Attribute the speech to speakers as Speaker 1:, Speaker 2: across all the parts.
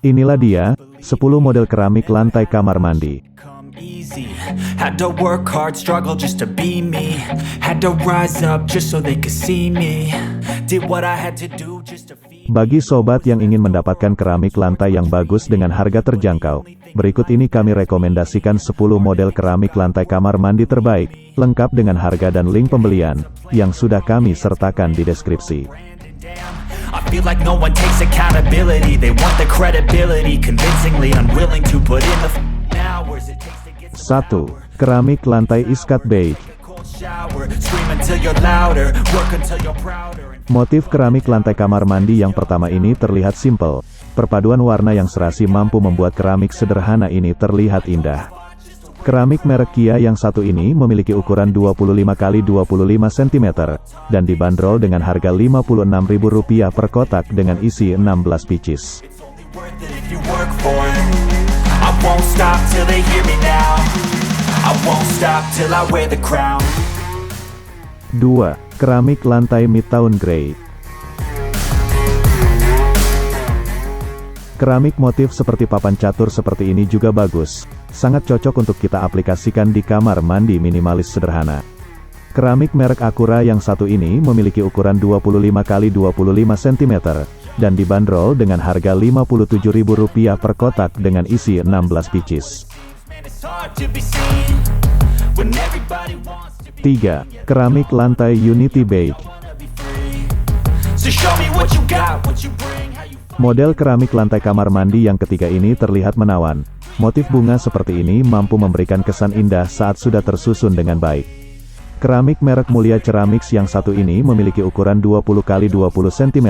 Speaker 1: Inilah dia, 10 model keramik lantai kamar mandi.
Speaker 2: come easy. Had to work hard, struggle just to be me. Had to rise up just so they could see me. Did what I had to do just to feed.
Speaker 1: Bagi sobat yang ingin mendapatkan keramik lantai yang bagus dengan harga terjangkau, berikut ini kami rekomendasikan 10 model keramik lantai kamar mandi terbaik, lengkap dengan harga dan link pembelian, yang sudah kami sertakan di deskripsi.
Speaker 2: Feel like no one takes accountability. They want the credibility, convincingly unwilling to put in the f- hours it takes to get
Speaker 1: 1. Keramik lantai iskat beige. Motif keramik lantai kamar mandi yang pertama ini terlihat simpel. Perpaduan warna yang serasi mampu membuat keramik sederhana ini terlihat indah. Keramik merek Kia yang satu ini memiliki ukuran 25 x 25 cm, dan dibanderol dengan harga Rp56.000 per kotak dengan isi 16 pieces.
Speaker 2: only worth it if you
Speaker 1: Keramik motif seperti papan catur seperti ini juga bagus, sangat cocok untuk kita aplikasikan di kamar mandi minimalis sederhana. Keramik merek Acura yang satu ini memiliki ukuran 25 x 25 cm, dan dibanderol dengan harga Rp57.000 per kotak dengan isi 16 pieces.
Speaker 2: Man, it's hard to be seen when everybody wants to be
Speaker 1: 3. Keramik lantai Unity Beige Model keramik lantai kamar mandi yang ketiga ini terlihat menawan. Motif bunga seperti ini mampu memberikan kesan indah saat sudah tersusun dengan baik. Keramik merek Mulia Ceramics yang satu ini memiliki ukuran 20 x 20 cm,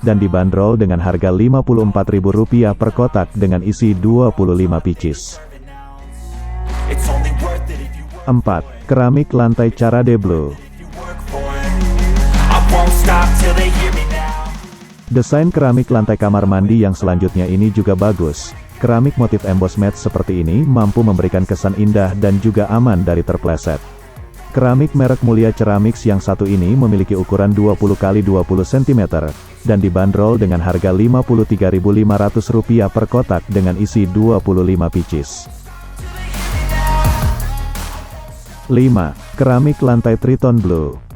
Speaker 1: dan dibanderol dengan harga Rp54.000 per kotak dengan isi 25 pieces.
Speaker 2: It's only worth it if you work,
Speaker 1: 4. Keramik lantai Carade Blue Desain keramik lantai kamar mandi yang selanjutnya ini juga bagus. Keramik motif emboss matte seperti ini mampu memberikan kesan indah dan juga aman dari terpleset. Keramik merek Mulia Ceramics yang satu ini memiliki ukuran 20 x 20 cm, dan dibanderol dengan harga Rp53.500 per kotak dengan isi 25 pieces. 5. Keramik lantai Triton Blue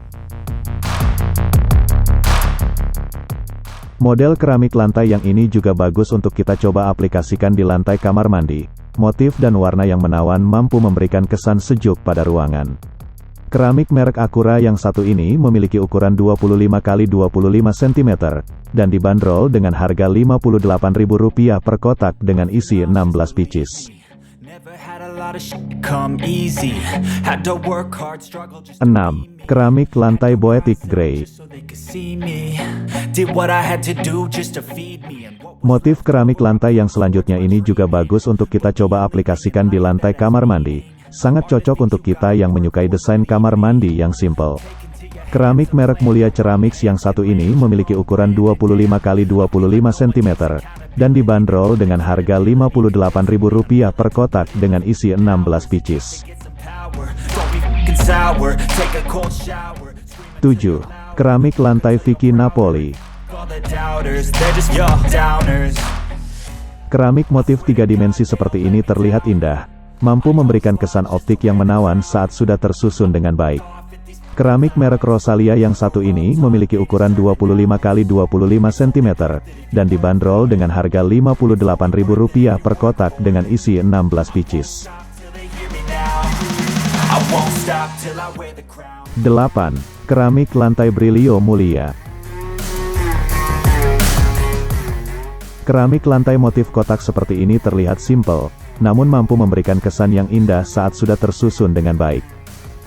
Speaker 1: Model keramik lantai yang ini juga bagus untuk kita coba aplikasikan di lantai kamar mandi. Motif dan warna yang menawan mampu memberikan kesan sejuk pada ruangan. Keramik merek Acura yang satu ini memiliki ukuran 25 x 25 cm, dan dibanderol dengan harga Rp58.000 per kotak dengan isi 16 pieces.
Speaker 2: Never had a lot of shit come easy. Had to work hard, struggle just
Speaker 1: 6. Keramik lantai Boetic Grey Motif keramik lantai yang selanjutnya ini juga bagus untuk kita coba aplikasikan di lantai kamar mandi. Sangat cocok untuk kita yang menyukai desain kamar mandi yang simple. Keramik merek Mulia Ceramics yang satu ini memiliki ukuran 25 x 25 cm, dan dibanderol dengan harga Rp58.000 per kotak dengan isi 16 pieces.
Speaker 2: some power. Don't be fucking sour. Take a cold shower.
Speaker 1: 7. Keramik lantai Vicky Napoli. Keramik motif tiga dimensi seperti ini terlihat indah, mampu memberikan kesan optik yang menawan saat sudah tersusun dengan baik. Keramik merek Rosalia yang satu ini memiliki ukuran 25 x 25 cm, dan dibanderol dengan harga Rp58.000 per kotak dengan isi 16 pieces.
Speaker 2: Till they hear me now. I won't stop till I wear the crown.
Speaker 1: 8. Keramik lantai Brilio Mulia Keramik lantai motif kotak seperti ini terlihat simpel, namun mampu memberikan kesan yang indah saat sudah tersusun dengan baik.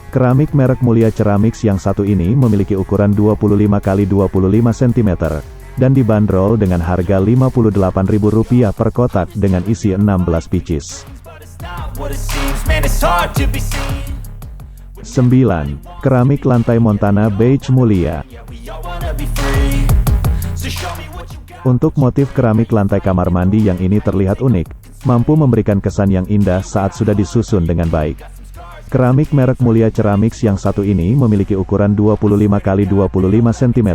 Speaker 1: Keramik merek Mulia Ceramics yang satu ini memiliki ukuran 25 x 25 cm, dan dibanderol dengan harga Rp58.000 per kotak dengan isi 16 pieces.
Speaker 2: But it's not what it seems, man, it's hard to be seen.
Speaker 1: 9. Keramik lantai Montana Beige Mulia. Untuk motif keramik lantai kamar mandi yang ini terlihat unik, mampu memberikan kesan yang indah saat sudah disusun dengan baik. Keramik merek Mulia Ceramics yang satu ini memiliki ukuran 25 x 25 cm,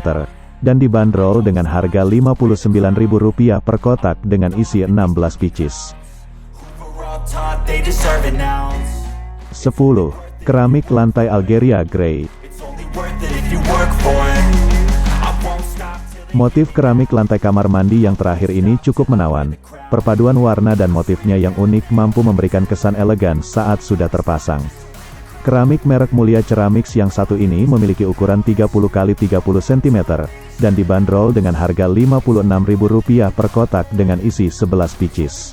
Speaker 1: dan dibanderol dengan harga Rp59.000 per kotak dengan isi 16 pieces.
Speaker 2: We're all taught they deserve an ounce.
Speaker 1: 10. Keramik lantai Algeria Grey. Motif keramik lantai kamar mandi yang terakhir ini cukup menawan. Perpaduan warna dan motifnya yang unik mampu memberikan kesan elegan saat sudah terpasang. Keramik merek Mulia Ceramics yang satu ini memiliki ukuran 30 x 30 cm, dan dibanderol dengan harga Rp56.000 per kotak dengan isi 11 pieces.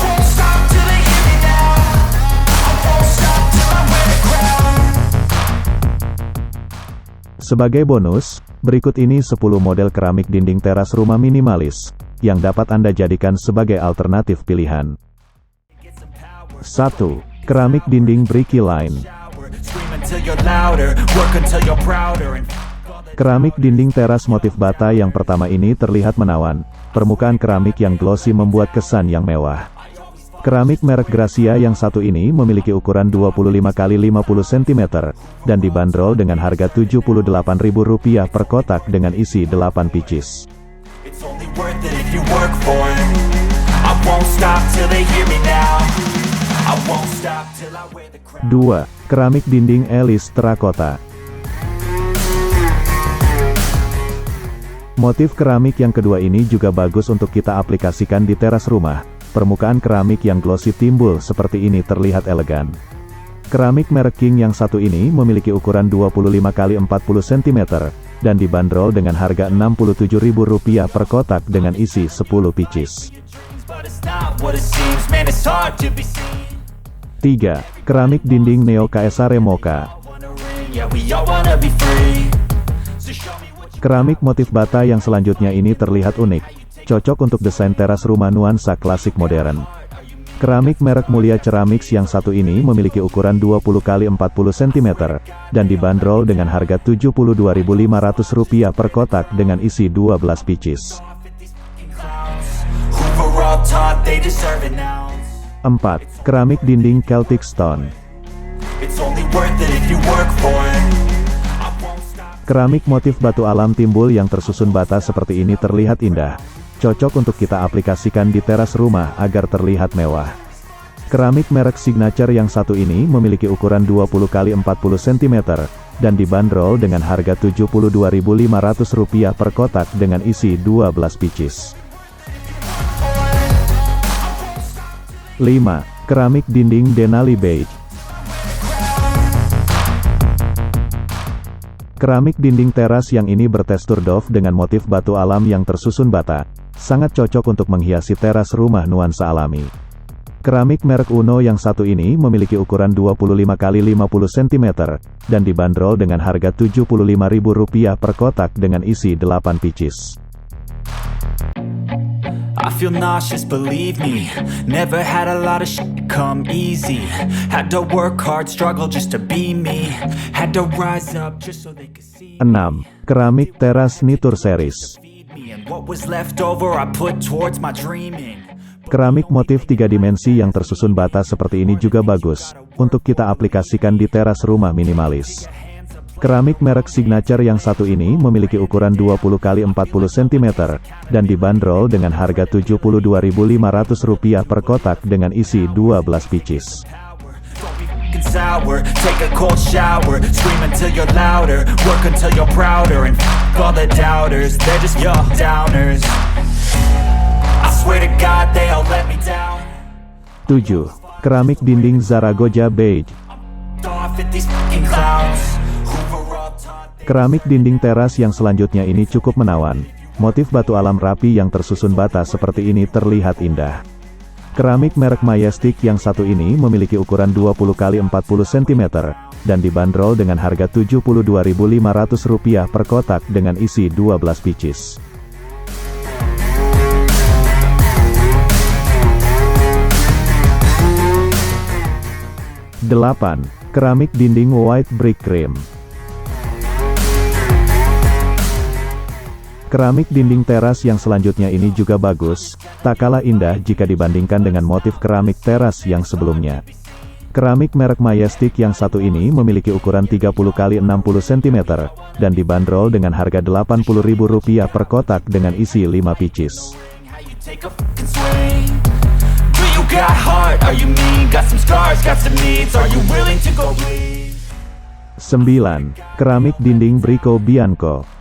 Speaker 2: won't stop till they hear me now. I won't stop till I wear the crown.
Speaker 1: Sebagai bonus, berikut ini 10 model keramik dinding teras rumah minimalis, yang dapat Anda jadikan sebagai alternatif pilihan. 1. Keramik dinding Bricky Line Keramik dinding teras motif bata yang pertama ini terlihat menawan. Permukaan keramik yang glossy membuat kesan yang mewah. Keramik merek Gracia yang satu ini memiliki ukuran 25 x 50 cm, dan dibanderol dengan harga Rp78.000 per kotak dengan isi 8 pieces.
Speaker 2: It's only worth it if you work for it. I won't stop till they hear me now.
Speaker 1: 2. Keramik dinding Elis Terracotta Motif keramik yang kedua ini juga bagus untuk kita aplikasikan di teras rumah. Permukaan keramik yang glossy timbul seperti ini terlihat elegan. Keramik merek King yang satu ini memiliki ukuran 25 x 40 cm, dan dibanderol dengan harga Rp67.000 per kotak dengan isi 10 pieces. 3. Keramik dinding Neo
Speaker 2: what you
Speaker 1: Keramik motif bata yang selanjutnya ini terlihat unik, cocok untuk desain teras rumah nuansa klasik modern. Keramik merek Mulia Ceramics yang satu ini memiliki ukuran 20 x 40 cm, dan dibanderol dengan harga Rp72.500 per kotak dengan isi 12 pieces. 4. Keramik dinding Celtic Stone. Keramik motif batu alam timbul yang tersusun bata seperti ini terlihat indah. Cocok untuk kita aplikasikan di teras rumah agar terlihat mewah. Keramik merek Signature yang satu ini memiliki ukuran 20 x 40 cm, dan dibanderol dengan harga Rp72.500 per kotak dengan isi 12 pieces. 5. Keramik dinding Denali Beige Keramik dinding teras yang ini bertekstur doff dengan motif batu alam yang tersusun bata, sangat cocok untuk menghiasi teras rumah nuansa alami. Keramik merek Uno yang satu ini memiliki ukuran 25 x 50 cm, dan dibanderol dengan harga Rp75.000 per kotak dengan isi 8 pieces.
Speaker 2: I feel nauseous, believe me. Never had a lot of shit come easy. Had to work hard, struggle just to be me. Had to rise up just so they could see
Speaker 1: 6. Keramik teras Nitur Series
Speaker 2: feed me. And what was left over, I put towards my dreaming.
Speaker 1: Keramik motif tiga dimensi yang tersusun bata seperti ini juga bagus, untuk kita aplikasikan di teras rumah minimalis. Keramik merek Signature yang satu ini memiliki ukuran 20 x 40 cm, dan dibanderol dengan harga Rp72.500 per kotak dengan isi 12 pieces.
Speaker 2: Don't be f***ing sour. Take a cold shower. Scream until you're louder. Work until you're prouder. And f- all the doubters, they're just your downers. I swear to God, they all let me down.
Speaker 1: 7. Keramik dinding Zaragoza Beige Keramik dinding teras yang selanjutnya ini cukup menawan. Motif batu alam rapi yang tersusun bata seperti ini terlihat indah. Keramik merek Majestic yang satu ini memiliki ukuran 20 x 40 cm, dan dibanderol dengan harga Rp72.500 per kotak dengan isi 12 pieces. Delapan, Keramik dinding white brick cream Keramik dinding teras yang selanjutnya ini juga bagus, tak kalah indah jika dibandingkan dengan motif keramik teras yang sebelumnya. Keramik merek Majestic yang satu ini memiliki ukuran 30 x 60 cm, dan dibanderol dengan harga Rp80.000 per kotak dengan isi 5 pieces. 9. Keramik dinding Brico Bianco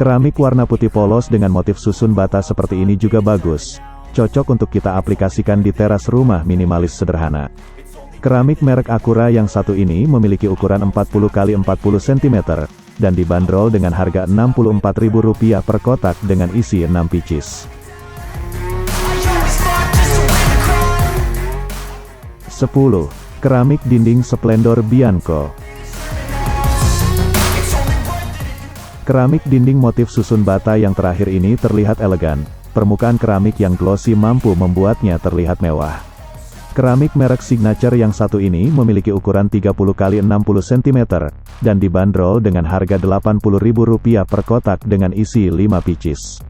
Speaker 1: Keramik warna putih polos dengan motif susun bata seperti ini juga bagus. Cocok untuk kita aplikasikan di teras rumah minimalis sederhana. Keramik merek Acura yang satu ini memiliki ukuran 40 x 40 cm, dan dibanderol dengan harga Rp64.000 per kotak dengan isi 6 pieces.
Speaker 2: I always fought just to wear the crown.
Speaker 1: 10. Keramik dinding Splendor Bianco Keramik dinding motif susun bata yang terakhir ini terlihat elegan. Permukaan keramik yang glossy mampu membuatnya terlihat mewah. Keramik merek signature yang satu ini memiliki ukuran 30 x 60 cm, dan dibanderol dengan harga Rp80.000 per kotak dengan isi 5 pieces.